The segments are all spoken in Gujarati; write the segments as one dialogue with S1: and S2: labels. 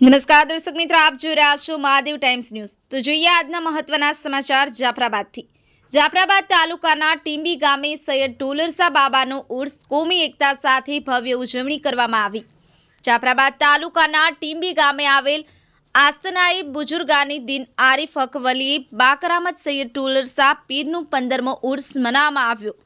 S1: નમસ્કાર દર્શક મિત્રો, આપ જોઈ રહ્યા છો મહાદેવ ટાઈમ્સ ન્યૂઝ. તો જોઈએ આજના મહત્વના સમાચાર જાફરાબાદથી. જાફરાબાદ તાલુકાના ટીંબી ગામે સૈયદ ટોલરસા બાબાનો ઉર્સ કોમી એકતા સાથે ભવ્ય ઉજવણી કરવામાં આવી. જાફરાબાદ તાલુકાના ટીંબી ગામે આવેલ આસ્તનાએ બુજુર્ગાની દિન આરિફ અકવલીએ બાકરામત સૈયદ ટોલરસા પીરનું પંદરમો ઉર્સ મનાવવામાં આવ્યો.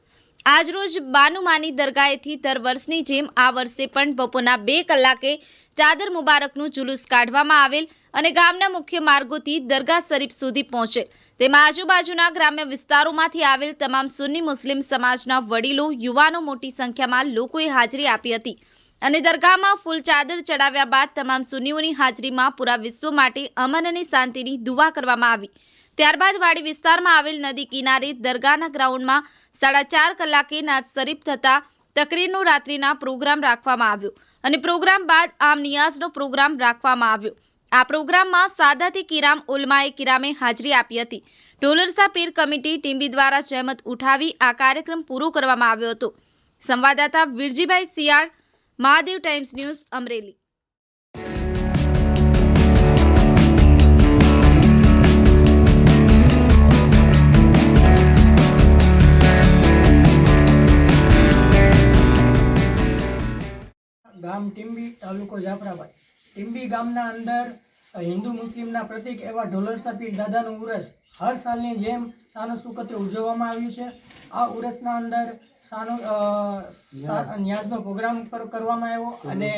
S1: આજરોજ બાનુમાની દરગાહેથી દર વર્ષની જેમ આ વર્ષે પણ બપોરના બે કલાકે ચાદર મુબારકનું જુલુસ કાઢવામાં આવેલ અને ગામના મુખ્ય માર્ગોથી દરગાહ શરીફ સુધી પહોંચે. તેમાં આજુબાજુના ગ્રામ્ય વિસ્તારોમાંથી આવેલ તમામ સુન્ની મુસ્લિમ સમાજના વડીલો, યુવાનો મોટી સંખ્યામાં લોકોએ હાજરી આપી હતી. અને દરગાહમાં ફૂલ ચાદર ચડાવ્યા બાદ તમામ સુન્નીઓની હાજરીમાં પૂરા વિશ્વ માટે અમન અને શાંતિની દુઆ કરવામાં આવી. ત્યારબાદ વાડી વિસ્તારમાં આવેલ નદી કિનારે દરગાહના ગ્રાઉન્ડમાં સાડા ચાર કલાકે નાચ શરીફ થતા તકરીરનો રાત્રિના પ્રોગ્રામ રાખવામાં આવ્યો અને પ્રોગ્રામ બાદ આમ નિયાઝનો પ્રોગ્રામ રાખવામાં આવ્યો. આ પ્રોગ્રામમાં સાદાતી કિરામ ઉલમાએ કિરામે હાજરી આપી હતી. ઢોલરસા પીર કમિટી ટીમ્બી દ્વારા જહેમત ઉઠાવી આ કાર્યક્રમ પૂરો કરવામાં આવ્યો હતો. સંવાદદાતા વિરજીભાઈ સિયાળ મહાદેવ ટાઈમ્સ ન્યૂઝ અમરેલી.
S2: ગામ ટીમ્બી તાલુકો જાફરાબાદ. ટીમ્બી ગામના અંદર હિન્દુ મુસ્લિમના પ્રતિક એવા ઢોલરસા પીર દાદાનું ઉરસ હર સાલની જેમ સાનો સુકતે ઉજવવામાં આવ્યું છે. આ ઉરસના અંદર સાનો ન્યાઝનો પ્રોગ્રામ પર કરવામાં આવ્યો અને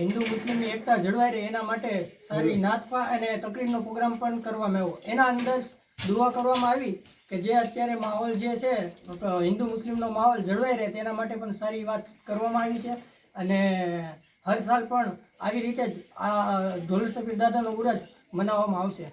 S2: હિન્દુ મુસ્લિમની એકતા જળવાઈ રહે એના માટે સારી નાથપા અને તકરીરનો પ્રોગ્રામ પણ કરવામાં આવ્યો. એના અંદર દુઆ કરવામાં આવી કે જે અત્યારે માહોલ જે છે હિન્દુ મુસ્લિમનો માહોલ જળવાઈ રહે તેના માટે પણ સારી વાત કરવામાં આવી છે. અને હર સાલ પણ આવી રીતે જ આ ઢોલ સફીર દાદાનો ઉરસ મનાવવામાં આવશે.